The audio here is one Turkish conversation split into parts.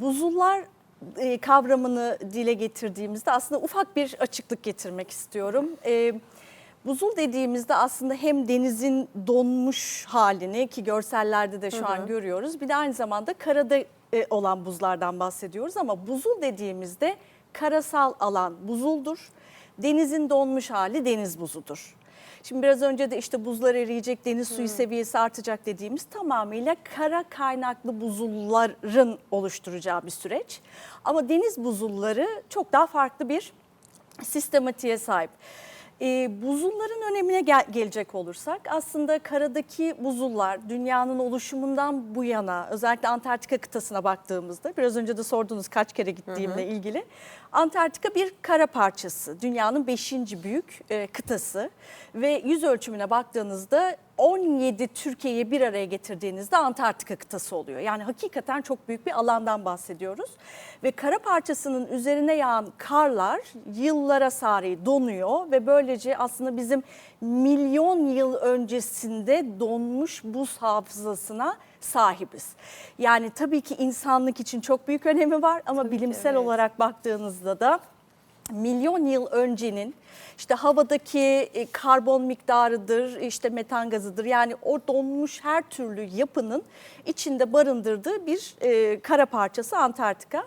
buzullar e, kavramını dile getirdiğimizde aslında ufak bir açıklık getirmek istiyorum. E, buzul dediğimizde aslında hem denizin donmuş halini ki görsellerde de şu an görüyoruz. Bir de aynı zamanda karada e, olan buzlardan bahsediyoruz ama buzul dediğimizde karasal alan buzuldur. Denizin donmuş hali deniz buzudur. Şimdi biraz önce de işte buzlar eriyecek, deniz suyu seviyesi artacak dediğimiz tamamıyla kara kaynaklı buzulların oluşturacağı bir süreç. Ama deniz buzulları çok daha farklı bir sistematiğe sahip. Ee, buzulların önemine gel- gelecek olursak aslında karadaki buzullar dünyanın oluşumundan bu yana özellikle Antarktika kıtasına baktığımızda biraz önce de sordunuz kaç kere gittiğimle ilgili. Antarktika bir kara parçası dünyanın 5. büyük e, kıtası ve yüz ölçümüne baktığınızda 17 Türkiye'yi bir araya getirdiğinizde Antarktika kıtası oluyor. Yani hakikaten çok büyük bir alandan bahsediyoruz. Ve kara parçasının üzerine yağan karlar yıllara sari donuyor ve böylece aslında bizim milyon yıl öncesinde donmuş buz hafızasına sahibiz. Yani tabii ki insanlık için çok büyük önemi var ama Tabii bilimsel evet. olarak baktığınızda da milyon yıl öncenin işte havadaki e, karbon miktarıdır, işte metan gazıdır. Yani o donmuş her türlü yapının içinde barındırdığı bir e, kara parçası Antarktika.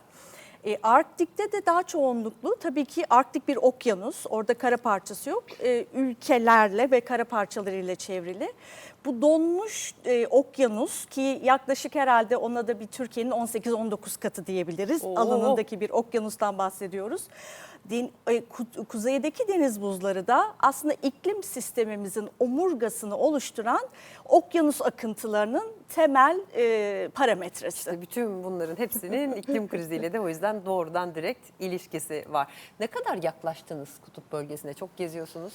E, Arktik'te de daha çoğunluklu tabii ki Arktik bir okyanus. Orada kara parçası yok. E, ülkelerle ve kara parçalarıyla çevrili. Bu donmuş e, okyanus ki yaklaşık herhalde ona da bir Türkiye'nin 18-19 katı diyebiliriz. Oo. Alanındaki bir okyanustan bahsediyoruz. Den, e, ku- kuzeydeki deniz buzları da aslında iklim sistemimizin omurgasını oluşturan okyanus akıntılarının temel e, parametresi. İşte bütün bunların hepsinin iklim kriziyle de o yüzden doğrudan direkt ilişkisi var. Ne kadar yaklaştınız kutup bölgesine? Çok geziyorsunuz.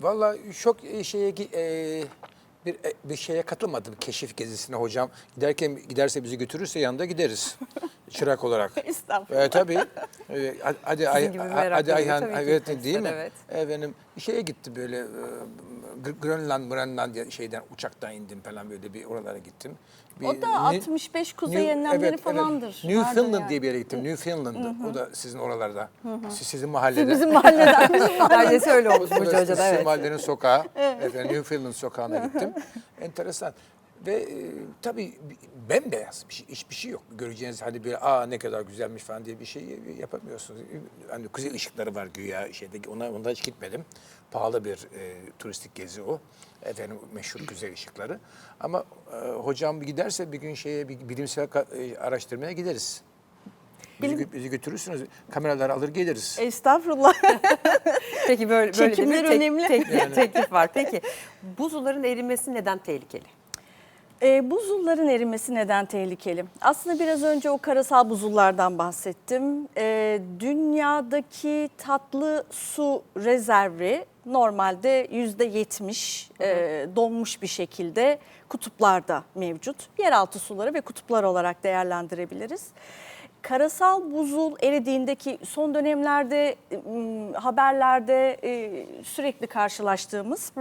Vallahi çok e, şeye e, bir e, bir şeye katılmadım keşif gezisine hocam. Giderken giderse bizi götürürse yanında gideriz. Çırak olarak. Estağfurullah. Evet tabii. Ee, hadi hadi Ay, hadi Ayhan evet değil mi? evet. Efendim şeye gitti böyle e, Grönland, Grönland şeyden uçaktan indim falan böyle bir oralara gittim. Bir O da Ni- 65 kuzey New- enlemleri falandır. Newfoundland Vardır yani. diye bir yere gittim. Newfoundland. O da sizin oralarda. Siz, sizin mahallede. Bizim mahalleden. bizim. Neredeyse öyle olmuş Burcu Hoca'da Sizin evet. mahallenin sokağı. Efendim Newfoundland sokağına gittim. Enteresan. Ve e, tabii bi- bembeyaz bir şey, hiçbir şey yok. Göreceğiniz hani bir aa ne kadar güzelmiş falan diye bir şey yapamıyorsunuz. Hani kuzey ışıkları var güya şeyde ona onda hiç gitmedim. Pahalı bir e, turistik gezi o. Efendim meşhur kuzey ışıkları. Ama e, hocam giderse bir gün şeye bir bilimsel e, araştırmaya gideriz. Bizi, Bilim- gö- bizi götürürsünüz. Kameraları alır geliriz. Estağfurullah. Peki böyle, böyle de bir Çekimler tek- önemli. tek- teklif var. Peki buzulların erimesi neden tehlikeli? E, buzulların erimesi neden tehlikeli? Aslında biraz önce o karasal buzullardan bahsettim. E, dünyadaki tatlı su rezervi normalde yüzde yetmiş e, donmuş bir şekilde kutuplarda mevcut. Yeraltı suları ve kutuplar olarak değerlendirebiliriz. Karasal buzul eridiğindeki son dönemlerde haberlerde e, sürekli karşılaştığımız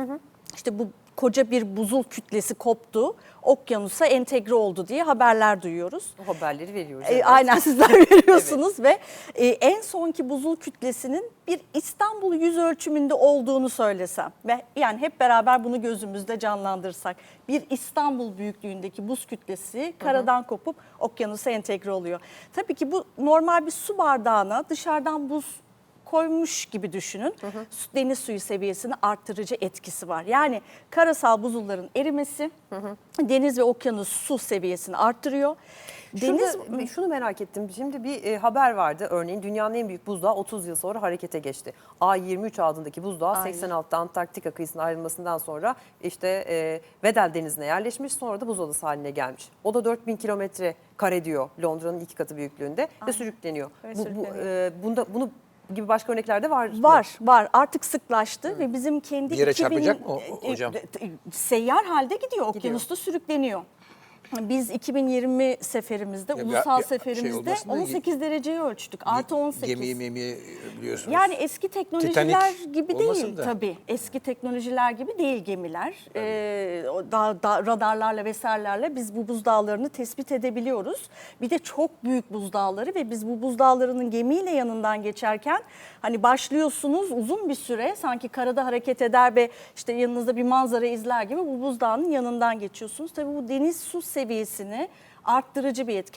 işte bu koca bir buzul kütlesi koptu, okyanusa entegre oldu diye haberler duyuyoruz. O haberleri veriyoruz. E, evet. aynen sizler veriyorsunuz ve e, en sonki buzul kütlesinin bir İstanbul yüz ölçümünde olduğunu söylesem ve yani hep beraber bunu gözümüzde canlandırsak bir İstanbul büyüklüğündeki buz kütlesi karadan kopup okyanusa entegre oluyor. Tabii ki bu normal bir su bardağına dışarıdan buz koymuş gibi düşünün. Su- Deniz suyu seviyesini arttırıcı etkisi var. Yani karasal buzulların erimesi deniz ve okyanus su seviyesini arttırıyor. Deniz Şurada, şunu merak ettim. Şimdi bir e, haber vardı. Örneğin dünyanın en büyük buzdağı 30 yıl sonra harekete geçti. A23 adındaki buzdağı Aynen. 86'da Antarktika kıyısına ayrılmasından sonra işte e, Vedel Denizi'ne yerleşmiş. Sonra da buz adası haline gelmiş. O da 4000 kilometre kare diyor Londra'nın iki katı büyüklüğünde ve sürükleniyor. Ve Bu, bu, e, bunda, bunu gibi başka örnekler de var. mı? Var, var. Artık sıklaştı ve bizim kendi Bir yere 2000 çarpacak mı o- o- e, hocam? e, Seyyar halde gidiyor, okyanusta sürükleniyor. Biz 2020 seferimizde, Ya, ulusal ya, şey seferimizde da 18 dereceyi ölçtük. Artı 18. Gemi memi biliyorsunuz. Yani eski teknolojiler Titanic gibi değil da. tabii. Eski teknolojiler gibi değil gemiler. Ee, da, da- radarlarla vesairelerle biz bu buzdağlarını tespit edebiliyoruz. Bir de çok büyük buzdağları ve biz bu buzdağlarının gemiyle yanından geçerken hani başlıyorsunuz uzun bir süre sanki karada hareket eder ve işte yanınızda bir manzara izler gibi bu buzdağının yanından geçiyorsunuz. Tabii bu deniz su seviyesini arttırıcı bir etken.